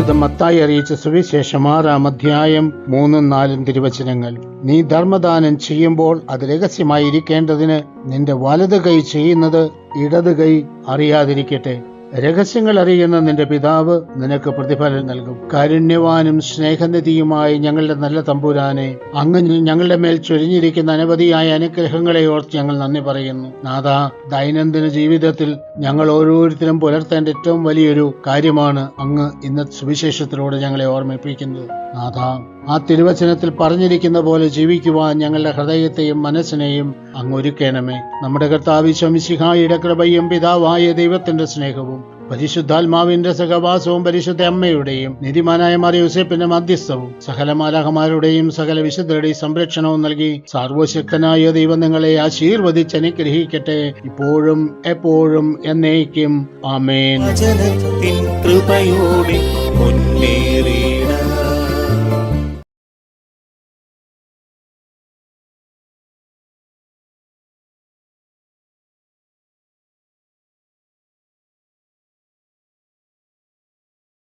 വിശുദ്ധ മത്തായി അറിയിച്ച സുവിശേഷം ആറാം അധ്യായം മൂന്നും നാലും തിരുവചനങ്ങൾ. നീ ധർമ്മദാനം ചെയ്യുമ്പോൾ അത് രഹസ്യമായി ഇരിക്കേണ്ടതിന് നിന്റെ വലത് കൈ ചെയ്യുന്നത് ഇടത് കൈ അറിയാതിരിക്കട്ടെ. രഹസ്യങ്ങൾ അറിയുന്ന നിന്റെ പിതാവ് നിനക്ക് പ്രതിഫലം നൽകും. കാരുണ്യവാനും സ്നേഹനിധിയുമായി ഞങ്ങളുടെ നല്ല തമ്പുരാനെ അങ്ങ് ഞങ്ങളുടെ മേൽ ചൊരിഞ്ഞിരിക്കുന്ന അനവധിയായ അനുഗ്രഹങ്ങളെ ഓർത്ത് ഞങ്ങൾ നന്ദി പറയുന്നു. നാഥ ദൈനംദിന ജീവിതത്തിൽ ഞങ്ങൾ ഓരോരുത്തരും പുലർത്തേണ്ട ഏറ്റവും വലിയൊരു കാര്യമാണ് അങ്ങ് ഇന്ന് സുവിശേഷത്തിലൂടെ ഞങ്ങളെ ഓർമ്മിപ്പിക്കുന്നത്. നാഥ ആ തിരുവചനത്തിൽ പറഞ്ഞിരിക്കുന്ന പോലെ ജീവിക്കുവാൻ ഞങ്ങളുടെ ഹൃദയത്തെയും മനസ്സിനെയും അങ്ങ് ഒരുക്കണമേ നമ്മുടെ കർത്താവ് ശമിശിഹായുടെ കൃപയും പിതാവായ ദൈവത്തിന്റെ സ്നേഹവും പരിശുദ്ധാത്മാവിന്റെ സഹവാസവും പരിശുദ്ധ അമ്മയുടെയും നിധിമാനായ മറിയൂസേപ്പിന്റെ മധ്യസ്ഥവും സകല മാലാഹമാരുടെയും സകല വിശുദ്ധരുടെയും സംരക്ഷണവും നൽകി സാർവശക്തനായ ദൈവം നിങ്ങളെ ആശീർവദിച്ച് അനുഗ്രഹിക്കട്ടെ. ഇപ്പോഴും എപ്പോഴും എന്നേക്കും. ആമേൻ. കൃപയോടെ